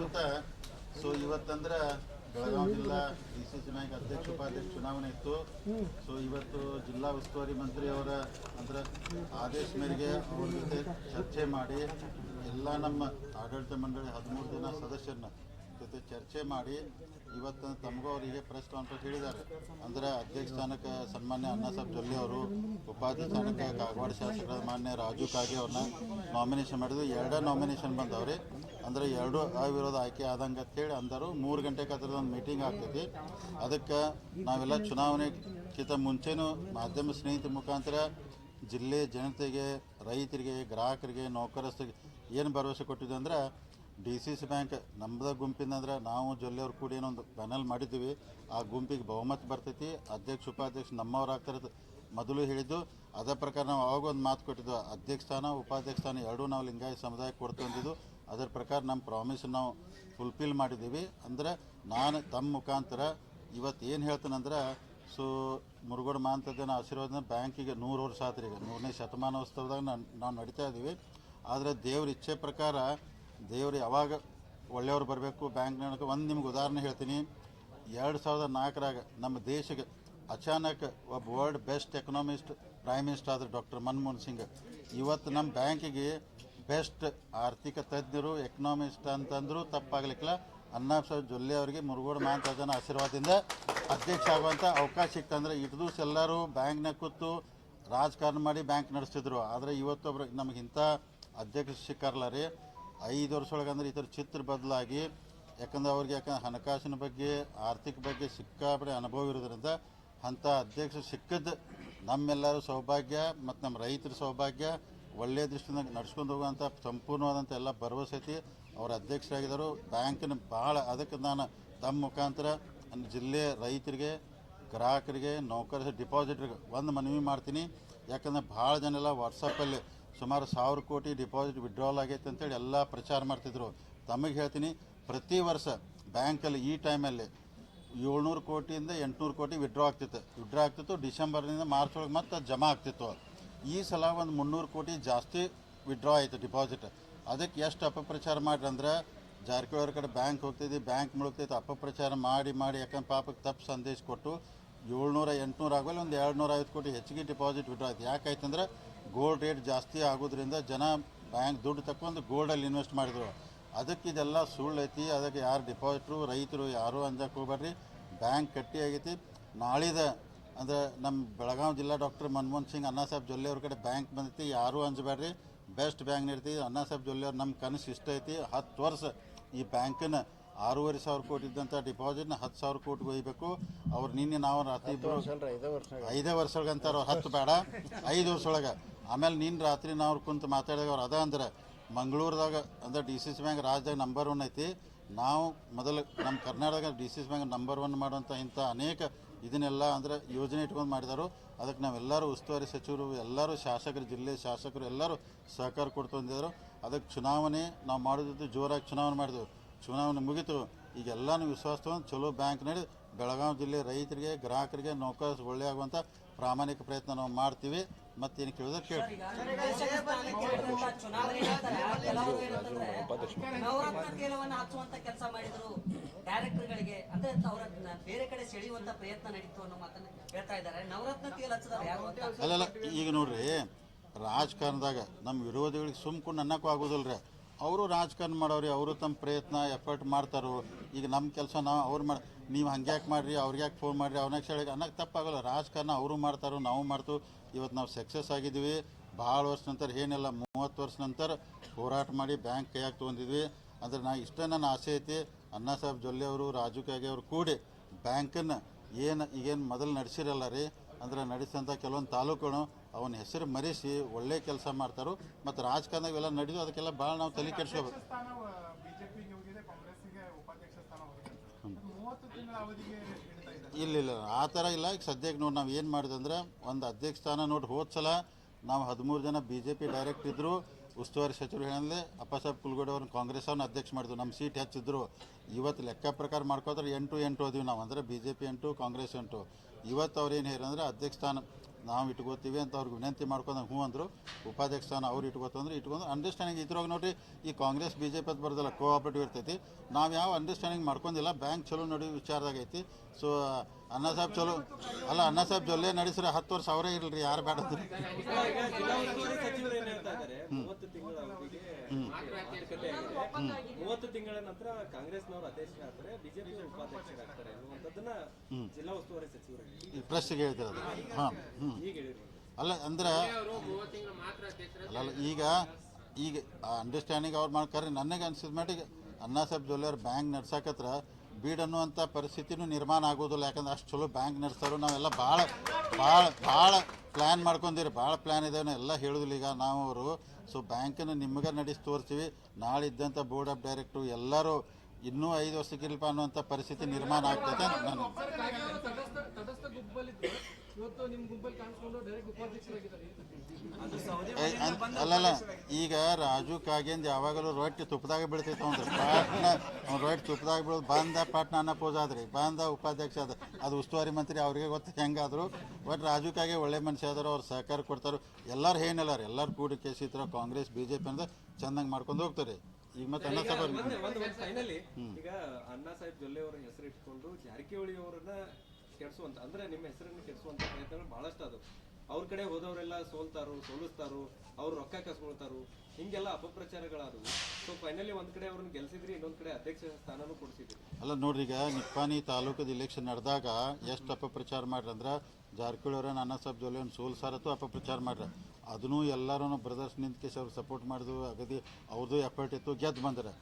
ಸುತ್ತ ಸೊ ಇವತ್ತಂದ್ರೆ ಬೆಳಗಾವಿ ಜಿಲ್ಲಾ D C C bank ಅಧ್ಯಕ್ಷ ಉಪಾಧ್ಯಕ್ಷ ಚುನಾವಣೆ ಇತ್ತು. ಸೊ ಇವತ್ತು ಜಿಲ್ಲಾ ಉಸ್ತುವಾರಿ ಮಂತ್ರಿ ಅವರ ಅಂದ್ರೆ ಆದೇಶ ಮೇರೆಗೆ ಅವ್ರ ಜೊತೆ ಚರ್ಚೆ ಮಾಡಿ ಎಲ್ಲ ನಮ್ಮ ಆಡಳಿತ ಮಂಡಳಿ ಹದಿಮೂರು ಜನ ಸದಸ್ಯರನ್ನ ಜೊತೆ ಚರ್ಚೆ ಮಾಡಿ ಇವತ್ತು ತಮಗೂ ಅವರಿಗೆ ಪ್ರೆಸ್ ಕಾನ್ಫರೆನ್ಸ್ ಹೇಳಿದ್ದಾರೆ. ಅಂದ್ರೆ ಅಧ್ಯಕ್ಷ ಸ್ಥಾನಕ್ಕೆ ಸನ್ಮಾನ್ಯ ಅಣ್ಣಾ ಸಾಹೇಬ್ ಜೊಲ್ಲೆ ಅವರು, ಉಪಾಧ್ಯಕ್ಷ ಸ್ಥಾನಕ್ಕೆ ಕಾಗವಾಡ ಶಾಸಕರ ಮಾನ್ಯ ರಾಜು ಕಾಗೆ ಅವ್ರನ್ನ ನಾಮಿನೇಷನ್ ಮಾಡಿದ್ರು. ಎರಡೇ ನಾಮಿನೇಷನ್ ಬಂದವ್ರಿ. ಅಂದ್ರೆ ಎರಡು ಅವಿರೋಧ ಆಯ್ಕೆ ಆದಂಗೆ ಅಂತೇಳಿ ಅಂದರು. ಮೂರು ಗಂಟೆಗೆ ಅದ್ರದ್ದು ಒಂದು ಮೀಟಿಂಗ್ ಆಗ್ತೈತಿ. ಅದಕ್ಕೆ ನಾವೆಲ್ಲ ಚುನಾವಣೆಗಿಂತ ಮುಂಚೆನೂ ಮಾಧ್ಯಮ ಸ್ನೇಹಿತರ ಮುಖಾಂತರ ಜಿಲ್ಲೆ ಜನತೆಗೆ, ರೈತರಿಗೆ, ಗ್ರಾಹಕರಿಗೆ, ನೌಕರಸ್ಥರಿಗೆ ಏನು ಭರವಸೆ ಕೊಟ್ಟಿದ್ದೆ ಅಂದ್ರೆ ಡಿ ಸಿ ಸಿ ಬ್ಯಾಂಕ್ ನಮ್ಮದ ಗುಂಪಿನ ಅಂದ್ರೆ ನಾವು ಜೊಲ್ಲೆಯವ್ರು ಕೂಡ ಏನೊಂದು ಪ್ಯಾನಲ್ ಮಾಡಿದ್ದೀವಿ. ಆ ಗುಂಪಿಗೆ ಬಹುಮತ ಬರ್ತೈತಿ. ಅಧ್ಯಕ್ಷ, ಉಪಾಧ್ಯಕ್ಷ ನಮ್ಮವ್ರು ಆಗ್ತಾರೆ ಮೊದಲು ಹೇಳಿದ್ದು. ಅದೇ ಪ್ರಕಾರ ನಾವು ಆವಾಗ ಒಂದು ಮಾತು ಕೊಟ್ಟಿದ್ದು, ಅಧ್ಯಕ್ಷ ಸ್ಥಾನ, ಉಪಾಧ್ಯಕ್ಷ ಸ್ಥಾನ ಎರಡೂ ನಾವು ಲಿಂಗಾಯತ ಸಮುದಾಯಕ್ಕೆ ಕೊಡ್ತು ಅಂದಿದ್ದು. ಅದರ ಪ್ರಕಾರ ನಮ್ಮ ಪ್ರಾಮಿಸ್ ನಾವು ಫುಲ್ಫಿಲ್ ಮಾಡಿದ್ದೀವಿ. ಅಂದ್ರೆ ನಾನು ತಮ್ಮ ಮುಖಾಂತರ ಇವತ್ತು ಏನು ಹೇಳ್ತೇನೆಂದ್ರೆ ಸೊ, ಮುರುಗೋಡ ಮಾಂತದ್ದನ ಆಶೀರ್ವಾದ ಬ್ಯಾಂಕಿಗೆ ನೂರು ವರ್ಷ ಆತ್ರಿ ಈಗ. ನೂರನೇ ಶತಮಾನೋತ್ಸವದಾಗ ನಾನು ನಾವು ನಡೀತಾ ಇದ್ದೀವಿ. ಆದರೆ ದೇವ್ರ ಇಚ್ಛೆ ಪ್ರಕಾರ ದೇವ್ರು ಯಾವಾಗ ಒಳ್ಳೆಯವ್ರು ಬರಬೇಕು ಬ್ಯಾಂಕ್ನಾಗ ಒಂದು ನಿಮ್ಗೆ ಉದಾಹರಣೆ ಹೇಳ್ತೀನಿ. ಎರಡು ಸಾವಿರದ ನಾಲ್ಕರಾಗ ನಮ್ಮ ದೇಶಕ್ಕೆ ಅಚಾನಕ್ ಒಬ್ಬ world best economist prime minister ಆದ್ರೆ ಡಾಕ್ಟರ್ ಮನಮೋಹನ್ ಸಿಂಗ್. ಇವತ್ತು ನಮ್ಮ ಬ್ಯಾಂಕಿಗೆ ಬೆಸ್ಟ್ ಆರ್ಥಿಕ ತಜ್ಞರು ಎಕನಾಮಿಸ್ಟ್ ಅಂತಂದ್ರು ತಪ್ಪಾಗ್ಲಿಕ್ಕಿಲ್ಲ. ಅಣ್ಣಾ ಸಾಹೇಬ್ ಜೊಲ್ಲೆ ಅವರಿಗೆ ಮುರುಗೋಡು ಮಾಂತಜನ ಆಶೀರ್ವಾದದಿಂದ ಅಧ್ಯಕ್ಷ ಆಗುವಂಥ ಅವಕಾಶ ಸಿಕ್ತಂದ್ರೆ ಇಟ್ಟು ದಿವಸ ಎಲ್ಲರೂ ಬ್ಯಾಂಕ್ನಾಗ ಕೂತು ರಾಜಕಾರಣ ಮಾಡಿ ಬ್ಯಾಂಕ್ ನಡೆಸ್ತಿದ್ರು. ಆದರೆ ಇವತ್ತೊಬ್ರು ನಮಗೆ ಇಂಥ ಅಧ್ಯಕ್ಷ ಸಿಕ್ಕಾರಲ್ಲ ರೀ. ಐದು ವರ್ಷೊಳಗೆ ಅಂದ್ರೆ ಈ ಥರ ಚಿತ್ರ ಬದಲಾಗಿ, ಯಾಕಂದ್ರೆ ಅವ್ರಿಗೆ ಯಾಕಂದ್ರೆ ಹಣಕಾಸಿನ ಬಗ್ಗೆ, ಆರ್ಥಿಕ ಬಗ್ಗೆ ಸಿಕ್ಕಾಪಡೆ ಅನುಭವ ಇರೋದ್ರಿಂದ ಅಂಥ ಅಧ್ಯಕ್ಷ ಸಿಕ್ಕದ್ದು ನಮ್ಮೆಲ್ಲರ ಸೌಭಾಗ್ಯ ಮತ್ತು ನಮ್ಮ ರೈತರ ಸೌಭಾಗ್ಯ. ಒಳ್ಳೆಯ ದೃಷ್ಟಿಯಿಂದ ನಡ್ಸ್ಕೊಂಡು ಹೋಗುವಂಥ ಸಂಪೂರ್ಣವಾದಂಥ ಎಲ್ಲ ಭರವಸೆ ಐತಿ. ಅವ್ರ ಅಧ್ಯಕ್ಷರಾಗಿದ್ದರು. ಬ್ಯಾಂಕಿನ ಭಾಳ ಅದಕ್ಕೆ ನಾನು ತಮ್ಮ ಮುಖಾಂತರ ಜಿಲ್ಲೆ ರೈತರಿಗೆ, ಗ್ರಾಹಕರಿಗೆ ನೌಕರ ಡಿಪಾಸಿಟ್ರಿಗೆ ಒಂದು ಮನವಿ ಮಾಡ್ತೀನಿ. ಯಾಕಂದ್ರೆ ಭಾಳ ಜನ ಎಲ್ಲ ವಾಟ್ಸಪ್ಪಲ್ಲಿ ಸುಮಾರು ಸಾವಿರ ಕೋಟಿ ಡಿಪಾಸಿಟ್ ವಿಡ್ರಾಲ್ ಆಗೈತೆ ಅಂತೇಳಿ ಎಲ್ಲ ಪ್ರಚಾರ ಮಾಡ್ತಿದ್ರು. ತಮಗೆ ಹೇಳ್ತೀನಿ, ಪ್ರತಿ ವರ್ಷ ಬ್ಯಾಂಕಲ್ಲಿ ಈ ಟೈಮಲ್ಲಿ ಏಳ್ನೂರು ಕೋಟಿಯಿಂದ ಎಂಟುನೂರು ಕೋಟಿ ವಿಡ್ರಾ ಆಗ್ತಿತ್ತು. ವಿಡ್ರಾ ಆಗ್ತಿತ್ತು, ಡಿಸೆಂಬರ್ನಿಂದ ಮಾರ್ಚ್ ಒಳಗೆ ಮತ್ತೆ ಜಮಾ ಆಗ್ತಿತ್ತು. ಈ ಸಲ ಒಂದು ಮುನ್ನೂರು ಕೋಟಿ ಜಾಸ್ತಿ ವಿಡ್ರಾ ಆಯಿತು ಡಿಪಾಸಿಟ್ ಅದಕ್ಕೆ ಎಷ್ಟು ಅಪಪ್ರಚಾರ ಮಾಡ್ರಿ ಅಂದ್ರೆ, ಜಾರಕಿಹೊಳಿ ಕಡೆ ಬ್ಯಾಂಕ್ ಹೋಗ್ತಿದ್ವಿ ಬ್ಯಾಂಕ್ ಮುಳುಗ್ತೈತೆ ಅಪಪ್ರಚಾರ ಮಾಡಿ ಮಾಡಿ, ಯಾಕಂದ್ರೆ ಪಾಪಕ್ಕೆ ತಪ್ಪು ಸಂದೇಶ ಕೊಟ್ಟು ಏಳ್ನೂರ, ಎಂಟುನೂರು ಆಗೋಲ್ಲ ಒಂದು ಎರಡು ಐವತ್ತು ಕೋಟಿ ಹೆಚ್ಚಿಗೆ ಡಿಪಾಸಿಟ್ ವಿಡ್ರಾ ಆಯ್ತು. ಯಾಕಾಯ್ತಂದ್ರೆ ಗೋಲ್ಡ್ ರೇಟ್ ಜಾಸ್ತಿ ಆಗೋದ್ರಿಂದ ಜನ ಬ್ಯಾಂಕ್ ದುಡ್ಡು ತಕ್ಕೊಂಡು ಗೋಲ್ಡಲ್ಲಿ ಇನ್ವೆಸ್ಟ್ ಮಾಡಿದ್ರು. ಅದಕ್ಕೆ ಇದೆಲ್ಲ ಸುಳ್ಳು ಐತಿ, ಅದಕ್ಕೆ ಯಾರು ಡಿಪಾಸಿಟ್ರು ರೈತರು ಯಾರೂ ಅಂಜಕ್ಕೆ ಹೋಗ್ಬೇಡ್ರಿ. ಬ್ಯಾಂಕ್ ಕಟ್ಟಿ ಆಗೈತಿ. ನಾಳಿದ ಅಂದ್ರೆ ನಮ್ಮ ಬೆಳಗಾವಿ ಜಿಲ್ಲಾ ಡಾಕ್ಟರ್ ಮನಮೋಹನ್ ಸಿಂಗ್ ಅಣ್ಣಾ ಸಾಹೇಬ್ ಜೊಲ್ಲೆ ಅವ್ರ ಕಡೆ ಬ್ಯಾಂಕ್ ಬಂದೈತಿ. ಯಾರೂ ಅಂಜಬೇಡ್ರಿ ಬೆಸ್ಟ್ ಬ್ಯಾಂಕ್ ಇರ್ತೀವಿ ಅಣ್ಣಾ ಸಾಹೇಬ್ ಜೊಲ್ಲೆ ಅವ್ರು ನಮ್ಮ ಕನಸು ಇಷ್ಟ ಐತಿ. ಹತ್ತು ವರ್ಷ ಈ ಬ್ಯಾಂಕನ್ನ ಆರೂವರೆ ಸಾವಿರ ಕೋಟಿ ಇದ್ದಂಥ ಡಿಪಾಸಿಟ್ನ ಹತ್ತು ಸಾವಿರ ಕೋಟಿ ಒಯ್ಬೇಕು. ಅವ್ರು ನಿನ್ನೆ ನಾವು ರಾತ್ರಿ ಇಬ್ಬರು ಐದೇ ವರ್ಷ ಒಳಗೆ ಅಂತಾರೆ ಅವ್ರು ಹತ್ತು ಬೇಡ. ಐದು ವರ್ಷ ಒಳಗೆ. ಆಮೇಲೆ ನಿನ್ನ ರಾತ್ರಿ ನಾವು ಕುಂತು ಮಾತಾಡಿದಾಗ ಅವ್ರು ಅದ ಅಂದ್ರೆ ಮಂಗಳೂರದಾಗ ಅಂದ್ರೆ ಡಿ ಸಿ ಸಿ ಬ್ಯಾಂಕ್ ರಾಜ್ಯದಾಗ ನಂಬರ್ ಒನ್ ಐತಿ. ನಾವು ಮೊದಲು ನಮ್ಮ ಕರ್ನಾಟಕದಾಗ D C C bank number one ಮಾಡುವಂಥ ಇಂಥ ಅನೇಕ ಇದನ್ನೆಲ್ಲ ಅಂದ್ರೆ ಯೋಜನೆ ಇಟ್ಕೊಂಡು ಮಾಡಿದಾರು. ಅದಕ್ಕೆ ನಾವೆಲ್ಲರೂ ಉಸ್ತುವಾರಿ ಸಚಿವರು, ಎಲ್ಲರೂ ಶಾಸಕರು, ಜಿಲ್ಲೆ ಶಾಸಕರು, ಎಲ್ಲರೂ ಸಹಕಾರ ಕೊಡ್ತು ಅದಕ್ಕೆ ಚುನಾವಣೆ ನಾವು ಮಾಡೋದಿತ್ತು ಜೋರಾಗಿ ಚುನಾವಣೆ ಮಾಡಿದೆವು. ಚುನಾವಣೆ ಮುಗೀತು. ಈಗ ಎಲ್ಲನೂ ವಿಶ್ವಾಸ ತಗೊಂಡು ಚಲೋ ಬ್ಯಾಂಕ್ ನಡೆದು ಬೆಳಗಾವಿ ಜಿಲ್ಲೆ ರೈತರಿಗೆ, ಗ್ರಾಹಕರಿಗೆ ನೌಕರ ಒಳ್ಳೆ ಆಗುವಂಥ ಪ್ರಾಮಾಣಿಕ ಪ್ರಯತ್ನ ನಾವು ಮಾಡ್ತೀವಿ. ಮತ್ತೇನು ಕೇಳಿದ್ರೆ ಕೇಳಿ. ಚುನಾವಣೆ ನಂತರ ಕೆಲವರು ಏನಂತಂದ್ರೆ ನವರತ್ನ ತೇಲವನ್ನ ಹಚ್ಚುವಂತ ಕೆಲಸ ಮಾಡಿದ್ರು ಡೈರೆಕ್ಟರ್ಗಳಿಗೆ. ಅಂದ್ರೆ ಅವರ ಬೇರೆ ಕಡೆ ಸೆಳೆಯುವಂತ ಪ್ರಯತ್ನ ನಡೀತು ಅನ್ನೋ ಮಾತನ್ನ ಹೇಳ್ತಾ ಇದ್ದಾರೆ. ನವರತ್ನ ತೇಲ್ ಹಚ್ಚದವ್ರು ಯಾರು ಅಂತ? ಅಲ್ಲಲ್ಲ ಈಗ ನೋಡ್ರಿ ರಾಜಕಾರಣದಾಗ ನಮ್ಮ ವಿರೋಧಿಗಳಿಗೆ ಸುಮ್ಕೊಂಡು ಅನ್ನಕ್ಕೂ ಆಗೋದಿಲ್ಲ ರೀ ಅವರು ರಾಜಕಾರಣ ಮಾಡೋರಿ, ಅವರು ತಮ್ಮ ಪ್ರಯತ್ನ ಎಫರ್ಟ್ ಮಾಡ್ತಾರೋ. ಈಗ ನಮ್ಮ ಕೆಲಸ ನಾವು ಅವ್ರು ಮಾಡಿ, ನೀವು ಹಂಗ್ಯಾಕೆ ಮಾಡ್ರಿ ಅವ್ರಿಗೆ ಯಾಕೆ ಫೋನ್ ಮಾಡಿರಿ ಅವ್ನಾಗ ಹೇಳಿ ಅನ್ನಕ್ಕೆ ತಪ್ಪಾಗಲ್ಲ. ರಾಜಕಾರಣ ಅವರು ಮಾಡ್ತಾರೋ, ನಾವು ಮಾಡ್ತು. ಇವತ್ತು ನಾವು ಸಕ್ಸಸ್ ಆಗಿದ್ದೀವಿ ಭಾಳ ವರ್ಷ ನಂತರ, ಏನಿಲ್ಲ, ಮೂವತ್ತು ವರ್ಷ ನಂತರ ಹೋರಾಟ ಮಾಡಿ ಬ್ಯಾಂಕ್ ಕೈಯಾಗಿ ತೊಗೊಂಡಿದ್ವಿ. ಅಂದ್ರೆ ನಾ ಇಷ್ಟೇ ನನ್ನ ಆಸೆ ಐತಿ. ಅಣ್ಣಾ ಸಾಹೇಬ್ ಜೊಲ್ಲೆ ಅವರು, ರಾಜು ಕಾಗೆ ಅವರು ಕೂಡಿ ಬ್ಯಾಂಕನ್ನು ಏನು, ಈಗೇನು ಮೊದಲು ನಡೆಸಿರಲ್ಲ ರೀ? ಅಂದ್ರೆ ನಡೆಸಿದಂಥ ಕೆಲವೊಂದು ತಾಲೂಕುಗಳು ಅವನ ಹೆಸರು ಮರೆಸಿ ಒಳ್ಳೆ ಕೆಲಸ ಮಾಡ್ತಾರೋ ಮತ್ತು ರಾಜಕಾರಣದಾಗ ಇವೆಲ್ಲ ನಡೆದು ಅದಕ್ಕೆಲ್ಲ ಭಾಳ ನಾವು ತಲೆ ಕೆಡಿಸ್ಕೋಬೇಕು. ಇಲ್ಲ ಇಲ್ಲ ಆ ಥರ ಇಲ್ಲ. ಈಗ ಸದ್ಯಕ್ಕೆ ನೋಡಿ ನಾವು ಏನು ಮಾಡಿದಂದ್ರೆ ಒಂದು ಅಧ್ಯಕ್ಷ ಸ್ಥಾನ ನೋಡಿ ಹೋದ ಸಲ ನಾವು ಹದಿಮೂರು ಜನ ಬಿ ಜೆ ಪಿ ಡೈರೆಕ್ಟ್ ಇದ್ದರು ಉಸ್ತುವಾರಿ ಸಚಿವರು ಹೇಳಿದ್ರೆ ಅಪ್ಪಸಾಬ್ ಕುಲ್ಗೋಡೆ ಅವ್ರನ್ನ ಕಾಂಗ್ರೆಸ್ ಅವ್ರನ್ನ ಅಧ್ಯಕ್ಷ ಮಾಡಿದ್ರು. ನಮ್ಮ ಸೀಟ್ ಹೆಚ್ಚಿದ್ರು. ಇವತ್ತು ಲೆಕ್ಕ ಪ್ರಕಾರ ಮಾಡ್ಕೋತಾರೆ ಎಂಟು ಎಂಟು ಅದೀವಿ ನಾವು. ಅಂದರೆ ಬಿ ಜೆ ಪಿ ಎಂಟು ಕಾಂಗ್ರೆಸ್ ಎಂಟು. ಇವತ್ತು ಅವ್ರು ಏನು ಹೇಳಿದ್ರೆ ಅಧ್ಯಕ್ಷ ಸ್ಥಾನ ನಾವು ಇಟ್ಕೋತೀವಿ ಅಂತ ಅವ್ರಿಗೆ ವಿನಂತಿ ಮಾಡ್ಕೊಂಡು ಹ್ಞೂ ಅಂದರು. ಉಪಾಧ್ಯಕ್ಷ ಸ್ಥಾನ ಅವ್ರು ಇಟ್ಕೋತಂದ್ರೆ ಇಟ್ಕೊಂಡು ಅಂಡರ್ಸ್ಟ್ಯಾಂಡಿಂಗ್ ಇದ್ರಾಗ ನೋಡಿರಿ ಈ ಕಾಂಗ್ರೆಸ್ ಬಿ ಜೆ ಪಿ ಅದು ಬರೋದಿಲ್ಲ ಕೋಆಪರೇಟಿವ್ ಇರ್ತೈತಿ. ನಾವು ಯಾವ ಅಂಡರ್ಸ್ಟ್ಯಾಂಡಿಂಗ್ ಮಾಡ್ಕೊಂಡಿಲ್ಲ ಬ್ಯಾಂಕ್ ಚಲೋ ನೋಡಿ ವಿಚಾರದಾಗೈತಿ ಸೊ ಅಣ್ಣ ಸಾಹೇಬ್ ಚಲೋ ಅಲ್ಲ ಅಣ್ಣ ಸಾಹೇಬ್ ಜೊಲ್ಲೆ ನಡೆಸಿದ್ರೆ ಹತ್ತು ವರ್ಷ ಅವರೇ ಇರಲ್ರಿ ಯಾರು ಬೇಡ ಜಿಲ್ಲಾ ಮಾತುಕತೆ ಆಗಿದೆ. ಮೂವತ್ತು ತಿಂಗಳ ನಂತರ ಕಾಂಗ್ರೆಸ್ನವರು ಅಧ್ಯಕ್ಷರಾಗ್ತಾರೆ ಬಿಜೆಪಿ ಉಪಾಧ್ಯಕ್ಷರಾಗ್ತಾರೆ ಅನ್ನುವಂಥದ್ದನ್ನ ಜಿಲ್ಲಾ ಉಸ್ತುವಾರಿ ಸಚಿವರು ಪ್ರೆಸ್ಸಿಗೆ ಹೇಳ್ತಿರೋದು. ಹಾಂ ಹ್ಞೂ ಈಗ ಹೇಳಿದ್ರು. ಅಲ್ಲ ಅಂದ್ರೆ ಅಲ್ಲ ಅಲ್ಲ, ಈಗ ಈಗ ಅಂಡರ್ಸ್ಟ್ಯಾಂಡಿಂಗ್ ಅವ್ರು ಮಾಡ್ತಾರೆ ನನಗೆ ಅನ್ಸಿದ ಮಟ್ಟಿಗೆ ಅಣ್ಣಾ ಸಾಹೇಬ್ ಜೊಲ್ಲೆಯವ್ರು ಬ್ಯಾಂಕ್ ನಡ್ಸಕತ್ರ ಬೀಡ್ ಅನ್ನುವಂಥ ಪರಿಸ್ಥಿತಿನೂ ನಿರ್ಮಾಣ ಆಗೋದಿಲ್ಲ. ಯಾಕಂದ್ರೆ ಅಷ್ಟು ಚಲೋ ಬ್ಯಾಂಕ್ ನಡೆಸೋರು ನಾವೆಲ್ಲ ಭಾಳ ಭಾಳ ಭಾಳ ಪ್ಲ್ಯಾನ್ ಮಾಡ್ಕೊಂಡಿರಿ ಭಾಳ ಪ್ಲ್ಯಾನ್ ಇದೆ ಎಲ್ಲ ಹೇಳೋದಿಲ್ಲ. ಈಗ ನಾವು ಅವರು ಸೊ ಬ್ಯಾಂಕನ್ನು ನಿಮ್ಗೆ ನಡೆಸಿ ತೋರಿಸ್ತೀವಿ. ನಾಳೆ ಇದ್ದಂಥ ಬೋರ್ಡ್ ಆಫ್ ಡೈರೆಕ್ಟ್ರು ಎಲ್ಲರೂ ಇನ್ನೂ ಐದು ವರ್ಷಕ್ಕಿಲ್ಪ ಅನ್ನುವಂಥ ಪರಿಸ್ಥಿತಿ ನಿರ್ಮಾಣ ಆಗ್ತದೆ ನಾನು ಅಲ್ಲಲ್ಲ ಈಗ ರಾಜು ಕಾಗೇಂದ್ ಯಾವಾಗಲೂ ರೊಟ್ಟಿ ತುಪ್ಪದಾಗ ಬೀಳ್ತೈತೆ ಅವ್ನು ಪಾಟ್ನ ಅವ್ನು ರೊಟ್ಟಿ ತುಪ್ಪದಾಗ ಬೀಳೋದು ಬಂದ ಪಾಟ್ನ ಅನ್ನ ಪೂಜ ಆದ್ರಿ ಬಂದ ಉಪಾಧ್ಯಕ್ಷ ಅದ ಅದು ಉಸ್ತುವಾರಿ ಮಂತ್ರಿ ಅವ್ರಿಗೆ ಗೊತ್ತು ಹೆಂಗಾದ್ರು. ಬಟ್ ರಾಜು ಕಾಗೆ ಒಳ್ಳೆ ಮನುಷ್ಯ ಆದರು ಅವ್ರು ಸಹಕಾರ ಕೊಡ್ತಾರೆ. ಎಲ್ಲರೂ ಏನಿಲ್ಲ ರೀ ಎಲ್ಲರೂ ಕೂಡಿ ಕೇಸಿತ್ರ ಕಾಂಗ್ರೆಸ್ ಬಿ ಜೆ ಪಿ ಅಂದ್ರೆ ಚಂದಂಗೆ ಮಾಡ್ಕೊಂಡು ಹೋಗ್ತಾರೆ. ಈಗ ಮತ್ತೆ ಅಣ್ಣ ಸಾಹೇಬ್ ಈಗ ಅಣ್ಣಾ ಸಾಹೇಬ್ ಜೊಲ್ಲೆ ಅವರ ಹೆಸರು ಇಟ್ಕೊಂಡು ಜಾರಕಿಹೊಳಿ ಅವರನ್ನ ಕೆಡಿಸುವಂತ ಅಂದ್ರೆ ನಿಮ್ಮ ಹೆಸರನ್ನು ಕೆಡಿಸುವಂತ ಪ್ರಯತ್ನಗಳು ಬಹಳಷ್ಟು ಅದು. ಅವ್ರ ಕಡೆ ಹೋದವರೆಲ್ಲ ಸೋಲ್ತಾರು, ಸೋಲಿಸ್ತಾರು, ಅವ್ರು ರೊಕ್ಕ ಕಸ್ಕೊಳ್ತಾರು, ಹಿಂಗೆಲ್ಲ ಅಪಪ್ರಚಾರಗಳಾದವು. ಸೊ ಫೈನಲಿ ಒಂದ್ ಕಡೆ ಅವ್ರನ್ನ ಗೆಲ್ಸಿದ್ರಿ, ಇನ್ನೊಂದ್ ಕಡೆ ಅಧ್ಯಕ್ಷ ಸ್ಥಾನನೂ ಕೊಡಿಸಿದ್ರಿ. ಅಲ್ಲ, ನೋಡ್ರಿ ಈಗ ನಿಪ್ಪಾನಿ ತಾಲೂಕದ ಇಲೆಕ್ಷನ್ ನಡೆದಾಗ ಎಷ್ಟು ಅಪಪ್ರಚಾರ ಮಾಡ್ರಿ ಅಂದ್ರೆ ಜಾರಕಿಹೊಳಿ ಅವರ ಅಣ್ಣ ಸಾಹೇಬ್ ಜೊಲ್ಲೆ ಒಂದು ಸೋಲ್ಸಾರತ್ತು ಅಪಪ್ರಚಾರ ಮಾಡ್ರಿ. ಅದನ್ನೂ ಎಲ್ಲರೂ ಬ್ರದರ್ಸ್ ನಿಂತ್ಕೇಶ್ ಅವ್ರು ಸಪೋರ್ಟ್ ಮಾಡಿದ್ರು, ಅಗದಿ ಅವ್ರದ್ದು ಎಫರ್ಟ್ ಇತ್ತು, ಗೆದ್ದು ಬಂದ್ರೆ.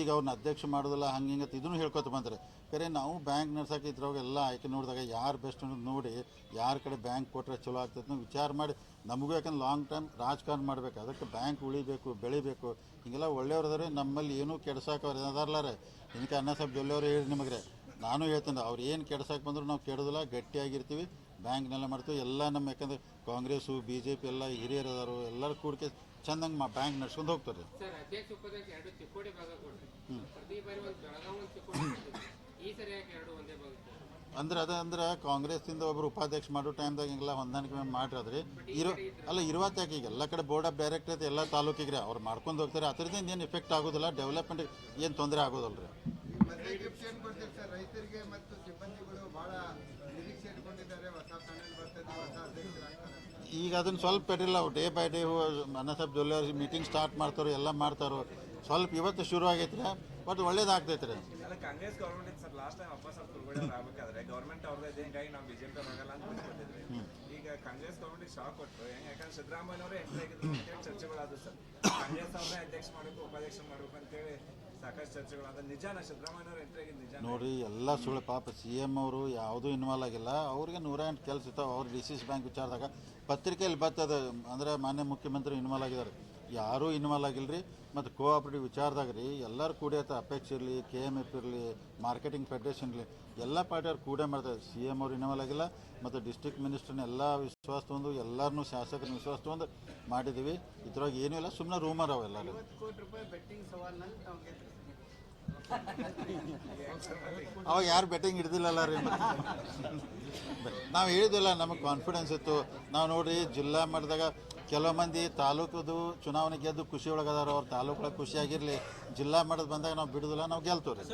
ಈಗ ಅವ್ರನ್ನ ಅಧ್ಯಕ್ಷ ಮಾಡೋದಿಲ್ಲ, ಹಂಗೆ ಹಿಂಗೆ ಇದನ್ನು ಹೇಳ್ಕೊತ ಬಂದ್ರೆ. ಕರೆ, ನಾವು ಬ್ಯಾಂಕ್ ನಡ್ಸೋಕೆ ಎಲ್ಲ ಆಯ್ಕೆ ನೋಡಿದಾಗ ಯಾರು ಬೆಸ್ಟ್ ಅನ್ನೋದು ನೋಡಿ, ಯಾರ ಕಡೆ ಬ್ಯಾಂಕ್ ಕೊಟ್ಟರೆ ಚಲೋ ಆಗ್ತೈತೆ ವಿಚಾರ ಮಾಡಿ, ನಮಗೂ ಯಾಕಂದ್ರೆ ಲಾಂಗ್ ಟೈಮ್ ರಾಜಕಾರಣ ಮಾಡ್ಬೇಕು, ಅದಕ್ಕೆ ಬ್ಯಾಂಕ್ ಉಳಿಬೇಕು, ಬೆಳಿಬೇಕು. ಹಿಂಗೆಲ್ಲ ಒಳ್ಳೆಯವ್ರದಾರೆ, ನಮ್ಮಲ್ಲಿ ಏನೂ ಕೆಡ್ಸೋಕೆ ಅದಾರ್ಲಾರೆ ಇದಕ್ಕೆ ಅನ್ನ ಸಾಹೇಬ್ ಜೊಲ್ಲೆಯವರು ಹೇಳಿ ನಿಮಗೆ ನಾನು ಹೇಳ್ತೇನೆ, ಅವ್ರು ಏನು ಕೆಡ್ಸೋಕೆ ಬಂದರೂ ನಾವು ಕೆಡೋದಿಲ್ಲ, ಗಟ್ಟಿಯಾಗಿರ್ತೀವಿ. ಬ್ಯಾಂಕ್ನೆಲ್ಲ ಮಾಡ್ತೀವಿ ಎಲ್ಲ ನಮ್ಮ ಯಾಕಂದ್ರೆ ಕಾಂಗ್ರೆಸ್ಸು ಬಿ ಜೆ ಪಿ ಎಲ್ಲ ಹಿರಿಯರು ಅದಾರು ಎಲ್ಲರೂ ಕೂಡಿಕೆ ಚಂದಂಗೆ ಮಾ ಬ್ಯಾಂಕ್ ನಡ್ಸ್ಕೊಂಡು ಹೋಗ್ತಾರೆ? ಅಂದ್ರೆ ಅದ ಅಂದ್ರೆ ಕಾಂಗ್ರೆಸ್ಸಿಂದ ಒಬ್ರು ಉಪಾಧ್ಯಕ್ಷ ಮಾಡೋ ಟೈಮ್ದಾಗ ಹಿಂಗೆಲ್ಲ ಹೊಂದಾಣಿಕೆ ಮಾಡ್ರಿ ಇರೋ ಅಲ್ಲ ಇರುವತ್ತಾಗ ಈಗ ಎಲ್ಲ ಕಡೆ ಬೋರ್ಡ್ ಆಫ್ ಡೈರೆಕ್ಟರ್ ಎಲ್ಲ ತಾಲೂಕಿಗೆ ರೀ ಅವ್ರು ಮಾಡ್ಕೊಂಡು ಹೋಗ್ತಾರೆ. ಅದರಿಂದ ಏನು ಎಫೆಕ್ಟ್ ಆಗೋದಿಲ್ಲ ಡೆವಲಪ್ಮೆಂಟ್ ಏನು ತೊಂದರೆ ಆಗೋದಲ್ಲ ರೀ ಈಗ ಅದನ್ನು ಸ್ವಲ್ಪ ಇರಲಿಲ್ಲ ಡೇ ಬೈ ಡೇ ಅನ್ನ ಸಾಹೇಬ್ ಜೊಲ್ಲೆ ಮೀಟಿಂಗ್ ಸ್ಟಾರ್ಟ್ ಮಾಡ್ತಾರೋ ಎಲ್ಲ ಮಾಡ್ತಾರೋ ಸ್ವಲ್ಪ ಇವತ್ತು ಶುರು ಆಗೈತ್ರಿ ಬಟ್ ಒಳ್ಳೇದಾಗ್ತೈತೆ ರೀ Congress government sir last time ಅಪ್ಪ ಸರ್ ಅವ್ರು ಆಗ್ಬೇಕಾದ್ರೆ ಗೌರ್ಮೆಂಟ್ ಅವ್ರದ್ದು ಇದೆ ಹಿಂಗಾಗಿ ನಾವು ಬಿಜೆಪಿ ಆಗಲ್ಲ ಅಂತ ಬಿಟ್ಕೊಟ್ಟಿದ್ವಿ ಈಗ ಕಾಂಗ್ರೆಸ್ ಗೌರ್ಮೆಂಟ್ ಶಾಕ್ ಕೊಟ್ಟರು ಹೆಂಗೆ ಯಾಕಂದ್ರೆ ಸಿದ್ದರಾಮಯ್ಯನವರೇ ಎಂಟ್ರಿ ಆಗಿದ್ರು ಅಂತೇಳಿ ಚರ್ಚೆಗಳಾದವು ಸರ್. ಕಾಂಗ್ರೆಸ್ ಅವ್ರನ್ನೇ ಅಧ್ಯಕ್ಷ ಮಾಡಬೇಕು ಉಪಾಧ್ಯಕ್ಷ ಮಾಡಬೇಕು ಅಂತೇಳಿ ನೋಡ್ರಿ ಎಲ್ಲ ಸುಳ್ಳು ಪಾಪ. ಸಿ ಎಂ ಅವರು ಯಾವುದೂ ಇನ್ವಾಲ್ವ್ ಆಗಿಲ್ಲ. ಅವ್ರಿಗೆ ನೂರ ಎಂಟು ಕೆಲಸ ಇತ್ತು. ಅವ್ರು ಡಿ ಸಿ ಸಿ ಬ್ಯಾಂಕ್ ವಿಚಾರದಾಗ ಪತ್ರಿಕೆಯಲ್ಲಿ ಬರ್ತದೆ. ಅಂದ್ರೆ ಮಾನ್ಯ ಮುಖ್ಯಮಂತ್ರಿ ಇನ್ವಾಲ್ವ್ ಆಗಿದ್ದಾರೆ. ಯಾರೂ ಇನ್ವಾಲ್ ಆಗಿಲ್ಲ ರೀ ಮತ್ತು ಕೋಆಪ್ರೇಟಿವ್ ವಿಚಾರದಾಗ ರೀ, ಎಲ್ಲರೂ ಕೂಡಿಯತ್ತ ಅಪೇಕ್ಷೆ ಇರಲಿ ಕೆ ಎಂ ಎಫ್ ಇರಲಿ ಮಾರ್ಕೆಟಿಂಗ್ ಫೆಡರೇಷನ್ ಇರಲಿ, ಎಲ್ಲ ಪಾರ್ಟಿಯವ್ರು ಕೂಡೇ ಮಾಡ್ತಾರೆ. ಸಿ ಎಂ ಅವ್ರು ಇನ್ವಾಲ್ವ್ ಆಗಿಲ್ಲ. ಮತ್ತು ಡಿಸ್ಟ್ರಿಕ್ಟ್ ಮಿನಿಸ್ಟರ್ನ ಎಲ್ಲ ವಿಶ್ವಾಸ ತೊಂದು ಎಲ್ಲರನ್ನೂ ಶಾಸಕರನ್ನ ವಿಶ್ವಾಸ ತೊಗೊಂಡು ಮಾಡಿದ್ದೀವಿ ಇದ್ರೊಳಗೆ ಏನೂ ಇಲ್ಲ ಸುಮ್ಮನೆ ರೂಮರ್ ಅವೆಲ್ಲ ಅವಾಗ ಯಾರು ಬೆಟ್ಟಿಂಗ್ ಹಿಡ್ದಿಲ್ಲಲ್ಲ ರೀ ನಾವು ಹೇಳಿದಿಲ್ಲ ನಮಗೆ ಕಾನ್ಫಿಡೆನ್ಸ್ ಇತ್ತು. ನಾವು ನೋಡ್ರಿ, ಜಿಲ್ಲಾ ಮಟ್ಟದಾಗ ಕೆಲವು ಮಂದಿ ತಾಲೂಕದು ಚುನಾವಣೆ ಗೆದ್ದು ಖುಷಿ ಒಳಗದಾರ ಅವ್ರ ತಾಲೂಕು ಒಳಗೆ ಖುಷಿಯಾಗಿರಲಿ ಜಿಲ್ಲಾ ಮಟ್ಟದ ಬಂದಾಗ ನಾವು ಬಿಡುದಿಲ್ಲ, ನಾವು ಗೆಲ್ತೀವಿ ರೀ